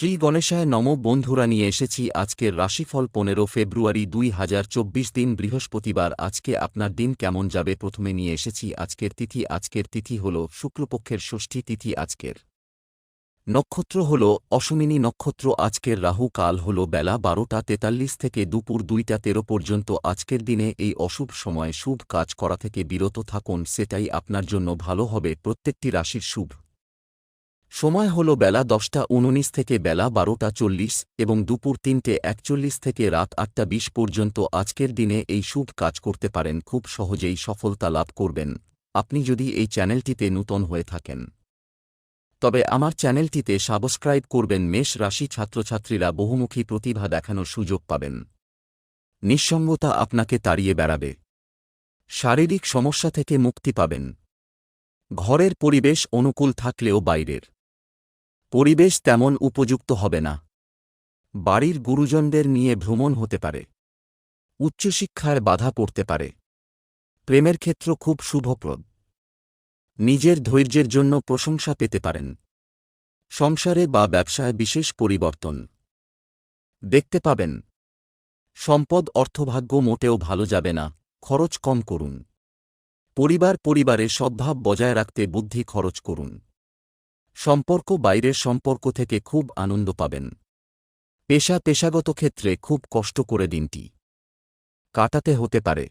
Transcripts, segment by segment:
শ্রী গণেশায় নম বন্ধুরা, নিয়ে এসেছি আজকের রাশিফল পনেরো ফেব্রুয়ারি দুই হাজার চব্বিশ দিন, বৃহস্পতিবার। আজকে আপনার দিন কেমন যাবে? প্রথমে নিয়ে এসেছি আজকের তিথি। আজকের তিথি হল শুক্লপক্ষের ষষ্ঠী তিথি আজকের। নক্ষত্র হল অশ্বমিনী নক্ষত্র। আজকের রাহু কাল হল বেলা বারোটা তেতাল্লিশ থেকে দুপুর দুইটা তেরো পর্যন্ত। আজকের দিনে এই অশুভ সময়ে শুভ কাজ করা থেকে বিরত থাকুন। সেটাই আপনার জন্য ভালো হবে। প্রত্যেকটি রাশির শুভ। সময় হল বেলা দশটা উননিশ থেকে বেলা বারোটা চল্লিশ এবং দুপুর তিনটে একচল্লিশ থেকে রাত আটটা বিশ পর্যন্ত আজকের দিনে এই শুভ কাজ করতে পারেন, খুব সহজেই সফলতা লাভ করবেন। আপনি যদি এই চ্যানেলটিতে নূতন হয়ে থাকেন। তবে আমার চ্যানেলটিতে সাবস্ক্রাইব করবেন, মেষ রাশি ছাত্রছাত্রীরা বহুমুখী প্রতিভা দেখানোর সুযোগ পাবেন। নিঃসঙ্গতা আপনাকে তাড়িয়ে বেড়াবে। শারীরিক সমস্যা থেকে মুক্তি পাবেন। ঘরের পরিবেশ অনুকূল থাকলেও বাইরের পরিবেশ তেমন উপযুক্ত হবে না। বাড়ির গুরুজনদের নিয়ে ভ্রমণ হতে পারে। উচ্চশিক্ষায় বাধা পড়তে পারে। প্রেমের ক্ষেত্র খুব শুভপ্রদ। নিজের ধৈর্যের জন্য প্রশংসা পেতে পারেন। সংসারে বা ব্যবসায় বিশেষ পরিবর্তন। দেখতে পাবেন। সম্পদ অর্থভাগ্য মোটেও ভালো যাবে না। খরচ কম করুন। পরিবার পরিবারে সদ্ভাব বজায় রাখতে বুদ্ধি খরচ করুন। সম্পর্ক বাইরের সম্পর্ক থেকে খুব আনন্দ পাবেন। পেশা পেশাগত ক্ষেত্রে খুব কষ্ট করে দিনটি কাটাতে হতে পারে।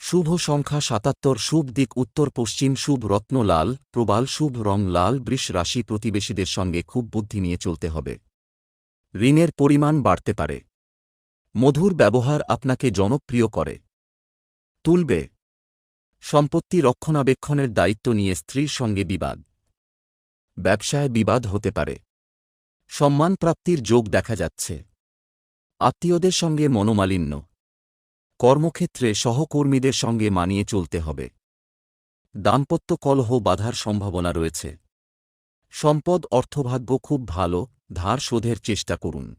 শুভ সংখ্যা সাতাত্তর, শুভ দিক উত্তর পশ্চিম, শুভ রত্ন লাল, প্রবাল, শুভ রং লাল, বৃষ রাশি প্রতিবেশীদের সঙ্গে খুব বুদ্ধি নিয়ে চলতে হবে। ঋণের পরিমাণ বাড়তে পারে। মধুর ব্যবহার আপনাকে জনপ্রিয় করে। তুলবে। সম্পত্তি রক্ষণাবেক্ষণের দায়িত্ব নিয়ে স্ত্রীর সঙ্গে বিবাদ। ব্যবসায় বিবাদ হতে পারে। সম্মান প্রাপ্তির যোগ দেখা যাচ্ছে। আত্মীয়দের সঙ্গে মনোমালিন্য। কর্মক্ষেত্রে সহকর্মীদের সঙ্গে মানিয়ে চলতে হবে। দাম্পত্য কলহ বাধার সম্ভাবনা রয়েছে। সম্পদ অর্থভাগ্য খুব ভালো, ধার শোধের চেষ্টা করুন।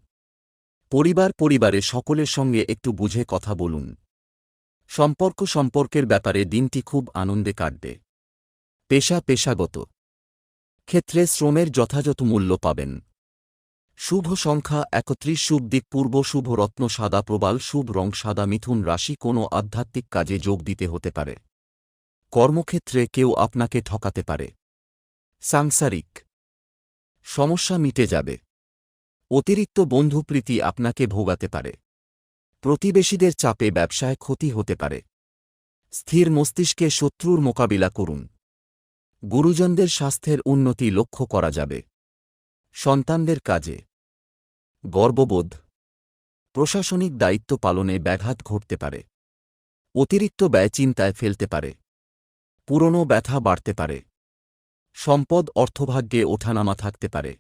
পরিবার পরিবারে সকলের সঙ্গে একটু বুঝে কথা বলুন। সম্পর্ক সম্পর্কের ব্যাপারে দিনটি খুব আনন্দে কাটবে। পেশা পেশাগত। ক্ষেত্রে শ্রমের যথাযথ মূল্য পাবেন। শুভ সংখ্যা একত্রিশ, শুভ দিক পূর্ব, শুভ রত্ন সাদা প্রবাল, শুভ রং সাদা মিথুন রাশি কোনো আধ্যাত্মিক কাজে যোগ দিতে হতে পারে। কর্মক্ষেত্রে কেউ আপনাকে ঠকাতে পারে। সাংসারিক সমস্যা মিটে যাবে। অতিরিক্ত বন্ধুপ্রীতি আপনাকে ভোগাতে পারে। প্রতিবেশীদের চাপে ব্যবসায় ক্ষতি হতে পারে। স্থির মস্তিষ্কে শত্রুর মোকাবিলা করুন। গুরুজনদের স্বাস্থ্যের উন্নতি লক্ষ্য করা যাবে। সন্তানদের কাজে। গর্ববোধ। প্রশাসনিক দায়িত্ব পালনে ব্যাঘাত ঘটতে পারে। অতিরিক্ত ব্যয় চিন্তায় ফেলতে পারে। পুরনো ব্যথা বাড়তে পারে। সম্পদ অর্থভাগ্যে ওঠানামা থাকতে পারে।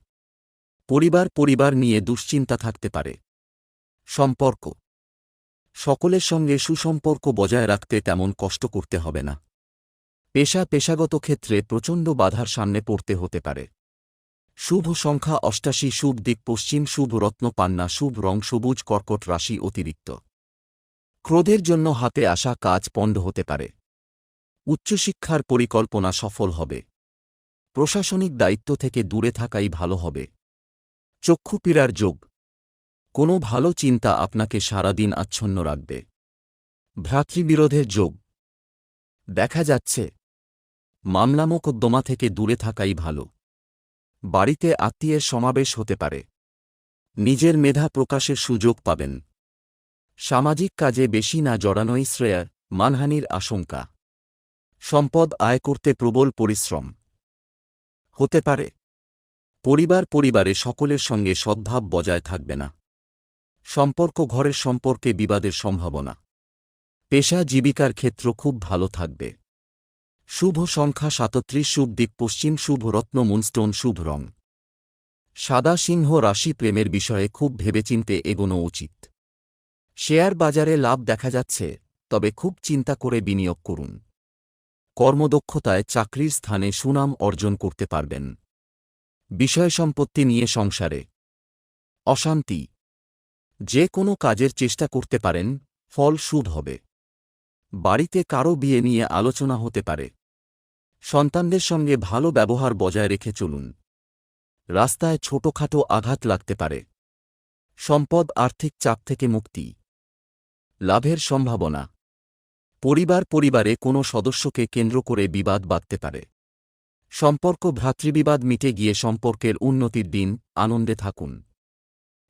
পরিবার পরিবার নিয়ে দুশ্চিন্তা থাকতে পারে। সম্পর্ক। সকলের সঙ্গে সুসম্পর্ক বজায় রাখতে তেমন কষ্ট করতে হবে না। পেশা পেশাগত ক্ষেত্রে প্রচণ্ড বাধার সামনে পড়তে হতে পারে। শুভ সংখ্যা অষ্টাশি, শুভ দিক পশ্চিম, শুভ রত্ন পান্না, শুভ রং সবুজ, কর্কট রাশি অতিরিক্ত। ক্রোধের জন্য হাতে আসা কাজ পণ্ড হতে পারে। উচ্চশিক্ষার পরিকল্পনা সফল হবে। প্রশাসনিক দায়িত্ব থেকে দূরে থাকাই ভালো হবে। চক্ষু পীড়ার যোগ। কোনো ভালো চিন্তা আপনাকে সারাদিন আচ্ছন্ন রাখবে। ভ্রাতৃবিরোধের যোগ। দেখা যাচ্ছে মামলা মোকদ্দমা থেকে দূরে থাকাই ভালো। বাড়িতে আত্মীয়ের সমাবেশ হতে পারে। নিজের মেধা প্রকাশের সুযোগ পাবেন। সামাজিক কাজে বেশি না জড়ানোই শ্রেয়া, মানহানির আশঙ্কা। সম্পদ আয় করতে প্রবল পরিশ্রম। হতে পারে। পরিবার পরিবারে সকলের সঙ্গে সদ্ভাব বজায় থাকবে না। সম্পর্ক ঘরের সম্পর্কে বিবাদের সম্ভাবনা। পেশা জীবিকার ক্ষেত্র খুব ভালো থাকবে। শুভ সংখ্যা সাতত্রিশ শুভ দিক পশ্চিম শুভ রত্ন মুনস্টোন শুভ রং। সাদা সিংহ রাশি প্রেমের বিষয়ে খুব ভেবেচিন্তে এগোনো উচিত। শেয়ার বাজারে লাভ দেখা যাচ্ছে, তবে খুব চিন্তা করে বিনিয়োগ করুন। কর্মদক্ষতায় চাকরির স্থানে সুনাম অর্জন করতে পারবেন। বিষয় সম্পত্তি নিয়ে সংসারে। অশান্তি। যে কোনো কাজের চেষ্টা করতে পারেন, ফল শুভ হবে। বাড়িতে কারও বিয়ে নিয়ে আলোচনা হতে পারে। সন্তানদের সঙ্গে ভালো ব্যবহার বজায় রেখে চলুন। রাস্তায় ছোটখাটো আঘাত লাগতে পারে। সম্পদ আর্থিক চাপ থেকে মুক্তি। লাভের সম্ভাবনা। পরিবার পরিবারে কোনো সদস্যকে কেন্দ্র করে বিবাদ বাঁধতে পারে। সম্পর্ক ভ্রাতৃবিবাদ মিটে গিয়ে সম্পর্কের উন্নতির দিন, আনন্দে থাকুন।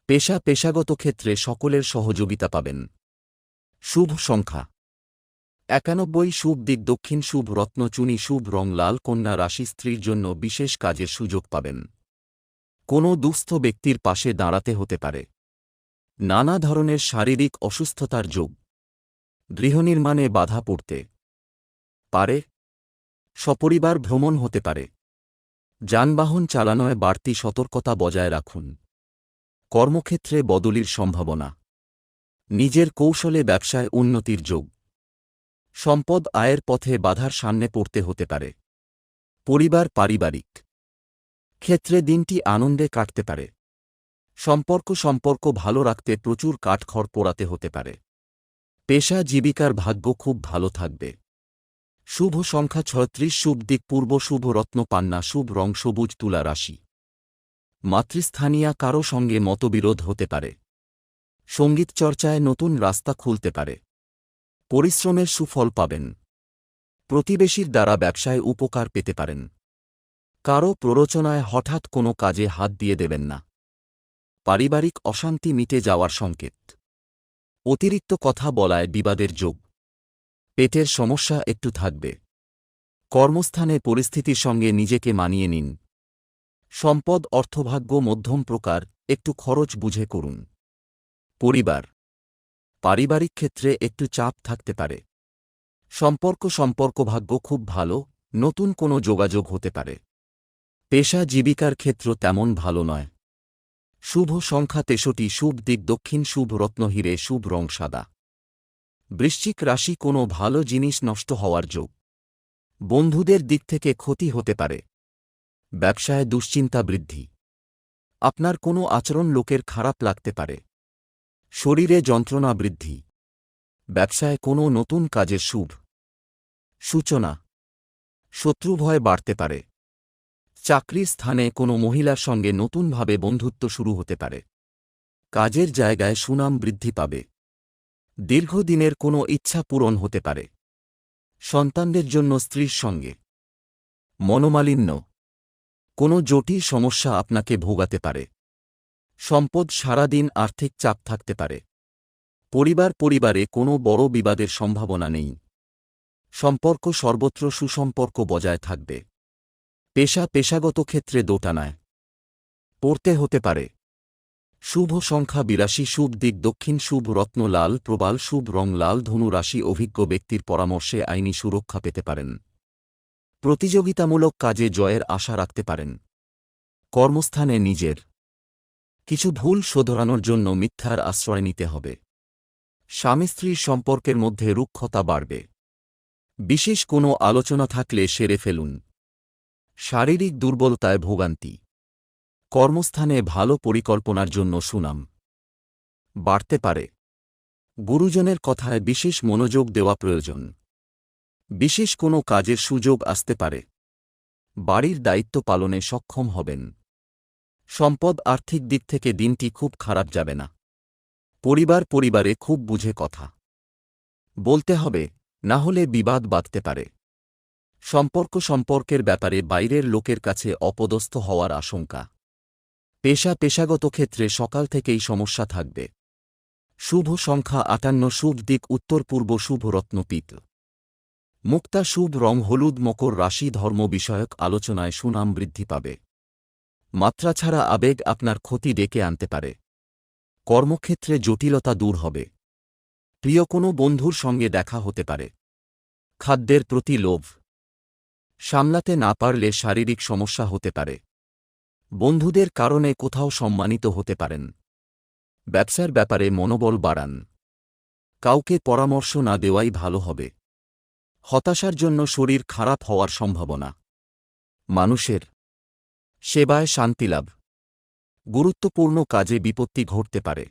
পেশা পেশাগত ক্ষেত্রে সকলের সহযোগিতা পাবেন। শুভ সংখ্যা। একানব্বই শুভ দিক, দক্ষিণ শুভ রত্নচুনি শুভ রং, লাল কন্যা রাশি স্ত্রীর জন্য বিশেষ কাজের সুযোগ পাবেন। কোনো দুস্থ ব্যক্তির পাশে দাঁড়াতে হতে পারে। নানা ধরনের শারীরিক অসুস্থতার যোগ। গৃহনির্মাণে বাধা পড়তে পারে। সপরিবার ভ্রমণ হতে পারে। যানবাহন চালানোয় বাড়তি সতর্কতা বজায় রাখুন। কর্মক্ষেত্রে বদলির সম্ভাবনা। নিজের কৌশলে ব্যবসায় উন্নতির যোগ। সম্পদ আয়ের পথে বাধার সামনে পড়তে হতে পারে। পরিবার পারিবারিক। ক্ষেত্রে দিনটি আনন্দে কাটতে পারে। সম্পর্ক সম্পর্ক ভালো রাখতে প্রচুর কাঠখড় পোড়াতে হতে পারে। পেশা জীবিকার ভাগ্য খুব ভালো থাকবে। শুভ সংখ্যা ছত্রিশ শুভ দিক পূর্ব, শুভ রত্ন পান্না, শুভ রং সবুজ তুলা রাশি। মাতৃস্থানীয়া কারও সঙ্গে মতবিরোধ হতে পারে। সংগীত চর্চায় নতুন রাস্তা খুলতে পারে। পরিশ্রমের সুফল পাবেন। প্রতিবেশীর দ্বারা ব্যবসায় উপকার পেতে পারেন। কারও প্ররোচনায় হঠাৎ কোনো কাজে হাত দিয়ে দেবেন না। পারিবারিক অশান্তি মিটে যাওয়ার সংকেত। অতিরিক্ত কথা বলায় বিবাদের যোগ। পেটের সমস্যা একটু থাকবে। কর্মস্থানে পরিস্থিতির সঙ্গে নিজেকে মানিয়ে নিন। সম্পদ, অর্থভাগ্য, মধ্যম প্রকার, একটু খরচ বুঝে করুন। পরিবার পারিবারিক ক্ষেত্রে একটু চাপ থাকতে পারে। সম্পর্ক সম্পর্ক ভাগ্য খুব ভালো, নতুন কোনো যোগাযোগ হতে পারে। পেশা জীবিকার ক্ষেত্র তেমন ভালো নয়। শুভ সংখ্যা তেষট্টি, শুভ দিক দক্ষিণ, শুভ রত্ন হিরে, শুভ রং সাদা। বৃশ্চিক রাশি কোনো ভালো জিনিস নষ্ট হওয়ার যোগ। বন্ধুদের দিক থেকে ক্ষতি হতে পারে। ব্যবসায় দুশ্চিন্তা বৃদ্ধি। আপনার কোনো আচরণ লোকের খারাপ লাগতে পারে। শরীরে যন্ত্রণা বৃদ্ধি। ব্যবসায় কোনো নতুন কাজের শুভ সূচনা। শত্রুভয় বাড়তে পারে। চাকরির স্থানে কোনো মহিলার সঙ্গে নতুনভাবে বন্ধুত্ব শুরু হতে পারে। কাজের জায়গায় সুনাম বৃদ্ধি পাবে। দীর্ঘদিনের কোনো ইচ্ছা পূরণ হতে পারে। সন্তানদের জন্য স্ত্রীর সঙ্গে। মনোমালিন্য। কোনো জটিল সমস্যা আপনাকে ভোগাতে পারে। সম্পদ সারাদিন আর্থিক চাপ থাকতে পারে। পরিবার পরিবারে কোনো বড় বিবাদের সম্ভাবনা নেই। সম্পর্ক সর্বত্র সুসম্পর্ক বজায় থাকবে। পেশা পেশাগত ক্ষেত্রে দোটানায়। পড়তে হতে পারে। শুভ সংখ্যা বিরাশি, শুভ দিক দক্ষিণ, শুভ রত্ন লাল, প্রবাল, শুভ রং লাল, ধনু রাশি, অভিজ্ঞ ব্যক্তির পরামর্শে আইনি সুরক্ষা পেতে পারেন। প্রতিযোগিতামূলক কাজে জয়ের আশা রাখতে পারেন। কর্মস্থানে নিজের কিছু ভুল শোধরানোর জন্য মিথ্যার আশ্রয় নিতে হবে। স্বামী স্ত্রীর সম্পর্কের মধ্যে রুক্ষতা বাড়বে। বিশেষ কোনো আলোচনা থাকলে সেরে ফেলুন। শারীরিক দুর্বলতায় ভোগান্তি। কর্মস্থানে ভালো পরিকল্পনার জন্য সুনাম। বাড়তে পারে। গুরুজনের কথায় বিশেষ মনোযোগ দেওয়া প্রয়োজন। বিশেষ কোনো কাজের সুযোগ আসতে পারে। বাড়ির দায়িত্ব পালনে সক্ষম হবেন। সম্পদ আর্থিক দিক থেকে দিনটি খুব খারাপ যাবে না। পরিবার পরিবারে খুব বুঝে কথা। বলতে হবে, না হলে বিবাদ বাঁধতে পারে। সম্পর্ক সম্পর্কের ব্যাপারে বাইরের লোকের কাছে অপদস্থ হওয়ার আশঙ্কা। পেশা পেশাগত ক্ষেত্রে সকাল থেকেই সমস্যা থাকবে। শুভ সংখ্যা আটান্ন শুভ দিক উত্তর পূর্ব শুভ রত্নপিত মুক্তা শুভ রং হলুদ মকর রাশি ধর্ম বিষয়ক আলোচনায় সুনাম বৃদ্ধি পাবে। মাত্রা ছাড়া আবেগ আপনার ক্ষতি ডেকে আনতে পারে। কর্মক্ষেত্রে জটিলতা দূর হবে। প্রিয় কোনো বন্ধুর সঙ্গে দেখা হতে পারে। খাদ্যের প্রতি লোভ। সামলাতে না পারলে শারীরিক সমস্যা হতে পারে। বন্ধুদের কারণে কোথাও সম্মানিত হতে পারেন। ব্যবসার ব্যাপারে মনোবল বাড়ান। কাউকে পরামর্শ না দেওয়াই ভালো হবে। হতাশার জন্য শরীর খারাপ হওয়ার সম্ভাবনা। মানুষের সেবায় শান্তিলাভ গুরুত্বপূর্ণ কাজে বিপত্তি ঘটতে পারে।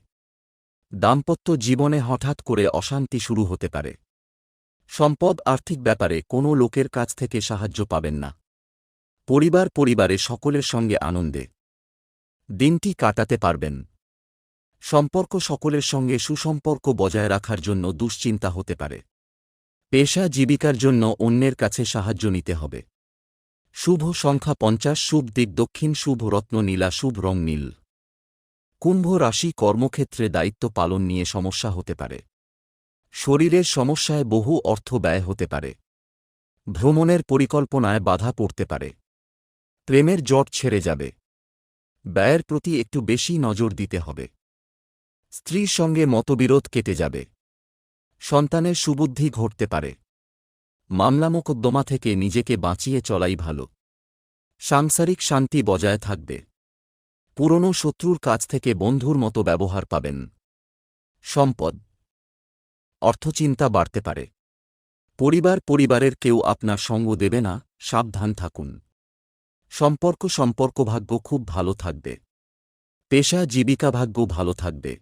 দাম্পত্য জীবনে হঠাৎ করে অশান্তি শুরু হতে পারে। সম্পদ আর্থিক ব্যাপারে কোনো লোকের কাছ থেকে সাহায্য পাবেন না। পরিবার পরিবারে সকলের সঙ্গে আনন্দে। দিনটি কাটাতে পারবেন। সম্পর্ক সকলের সঙ্গে সুসম্পর্ক বজায় রাখার জন্য দুশ্চিন্তা হতে পারে। পেশা জীবিকার জন্য অন্যের কাছে সাহায্য নিতে হবে। শুভ সংখ্যা পঞ্চাশ, শুভ দিক দক্ষিণ, শুভ রত্ন নীলা, শুভ রং নীল। কুম্ভ রাশি কর্মক্ষেত্রে দায়িত্ব পালন নিয়ে সমস্যা হতে পারে। শরীরের সমস্যায় বহু অর্থ ব্যয় হতে পারে। ভ্রমণের পরিকল্পনায় বাধা পড়তে পারে। প্রেমের জট ছেড়ে যাবে। ব্যয়ের প্রতি একটু বেশি নজর দিতে হবে। স্ত্রীর সঙ্গে মতবিরোধ কেটে যাবে। সন্তানের সুবুদ্ধি ঘটতে পারে। মামলা মোকদ্দমা থেকে নিজেকে বাঁচিয়ে চলাই ভালো। সাংসারিক শান্তি বজায় থাকবে। পুরনো শত্রুর কাছ থেকে বন্ধুর মতো ব্যবহার পাবেন। সম্পদ। অর্থচিন্তা বাড়তে পারে। পরিবার পরিবারের কেউ আপনার সঙ্গ দেবে না, সাবধান থাকুন। সম্পর্ক সম্পর্ক ভাগ্য খুব ভালো থাকবে। পেশা জীবিকা ভাগ্য ভালো থাকবে।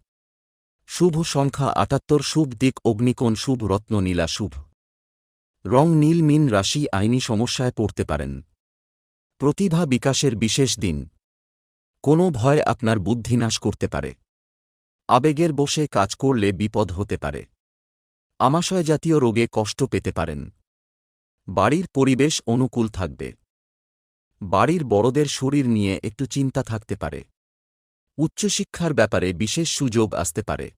শুভ সংখ্যা আটাত্তর, শুভ দিক, অগ্নিকোণ, শুভ রত্ন, নীলা, শুভ। রং নীল মিন রাশি আইনি সমস্যায় পড়তে পারেন। প্রতিভা বিকাশের বিশেষ দিন। কোনো ভয় আপনার বুদ্ধি নাশ করতে পারে। আবেগের বসে কাজ করলে বিপদ হতে পারে। আমাশয় জাতীয় রোগে কষ্ট পেতে পারেন। বাড়ির পরিবেশ অনুকূল থাকবে। বাড়ির বড়দের শরীর নিয়ে একটু চিন্তা থাকতে পারে। উচ্চশিক্ষার ব্যাপারে বিশেষ সুযোগ আসতে পারে।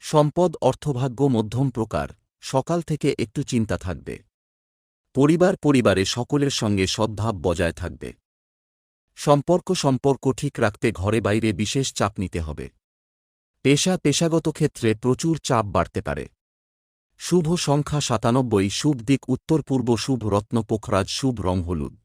সম্পদ, অর্থভাগ্য, মধ্যম প্রকার। সকাল থেকে একটু চিন্তা থাকবে। পরিবার পরিবারে সকলের সঙ্গে সদ্ভাব বজায় থাকবে। সম্পর্ক সম্পর্ক ঠিক রাখতে ঘরে বাইরে বিশেষ চাপ নিতে হবে। পেশা পেশাগত ক্ষেত্রে প্রচুর চাপ বাড়তে পারে। শুভ সংখ্যা সাতানব্বই, শুভ দিক উত্তর পূর্ব, শুভ রত্ন, পোখরাজ, শুভ রং হলুদ।